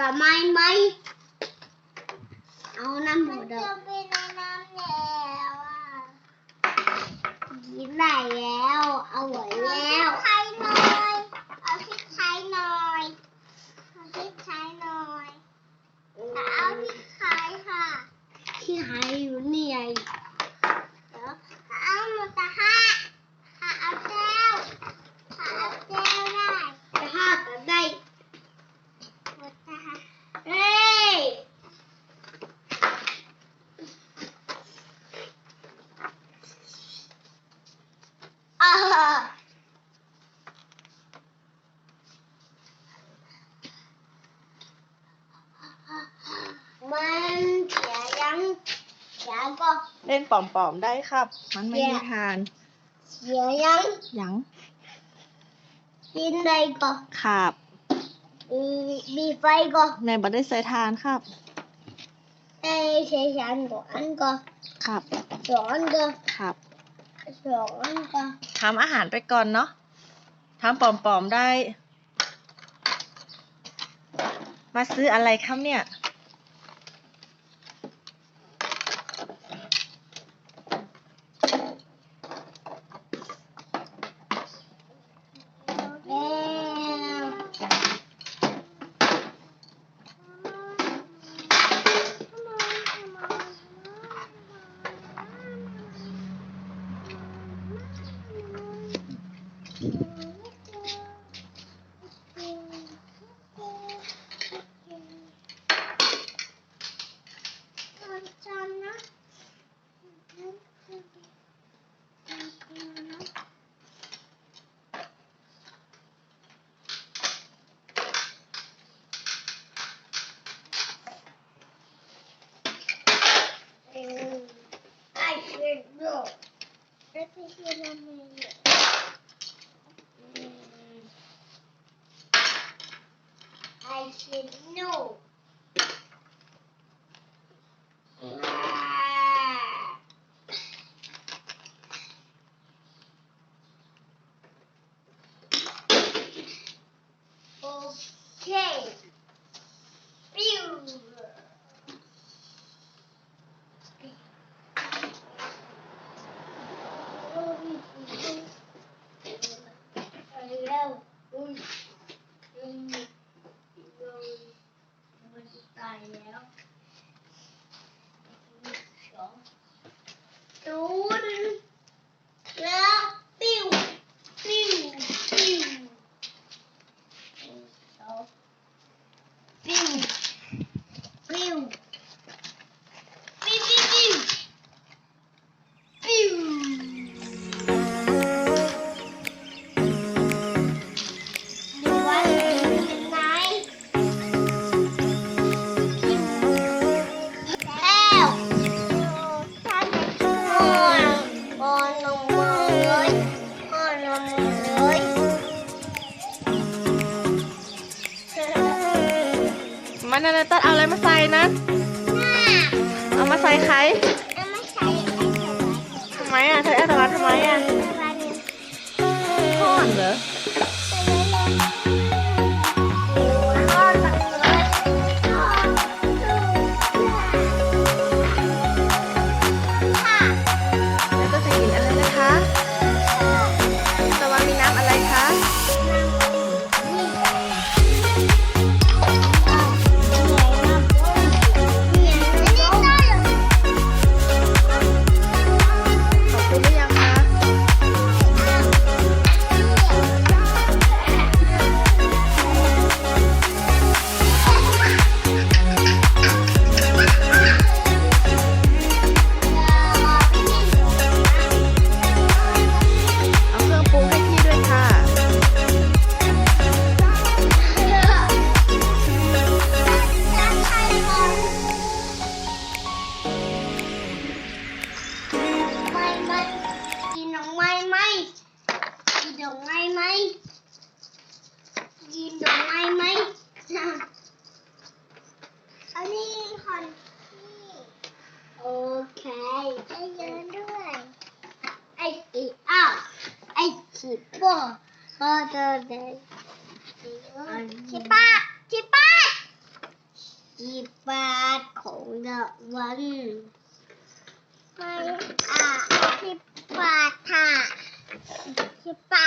ดอกไม้ไหมเอาน้ำหมมันดดจะอกเป็นในน้ำแล้วอะกินได้แล้วเอาไว้แล้ว ไทยหน่อยเอาพริกไทยหน่อยเอาพริกไทยหน่อยเอาพริกไทยค่ะ ที่หายอยู่นี่ไง เดี๋ยวเอาหมูตะฮะค่ะเอาแก้วค่ะเอาแก้วได้ จะห้ากันได้ หมูตะฮะ เฮ้ยอ่ามันเสียยังเสีย ก็ เล่นปอมๆได้ครับ มันไม่มีทาน เสียยังหยังกินได้ก็ครับมีมีไฟก็ในบัได้ใส่ทานครับเอ้ยใช้ฉันก่อนก็ครับสอนก็ครับสอนก็ทำอาหารไปก่อนเนาะทำปอมๆได้ มาซื้ออะไรครับเนี่ย แล้วไอ้เด็กโดด แล้วพี่ชื่ออะไรเนี่ย ไอ้ มันนั่นนะต้นเอาอะไรมาใส่นะน่าเอามาใส่ไข่เอามาใส่ไอ้เจ้าไว้ทำไมอะใส่อัตราทำไมอะในวันนี้ทอดเหรอ อกไหมกินดอกไม้ไหมอันนี้คนที่โอเคไปเยอะด้วย ไอ้อีอ้าวไอ้ขีป้อพอเจอเด็กชิป้าชิป้าสิบบาของรางวัลไม่อะสิบบาทค่ะสิบบา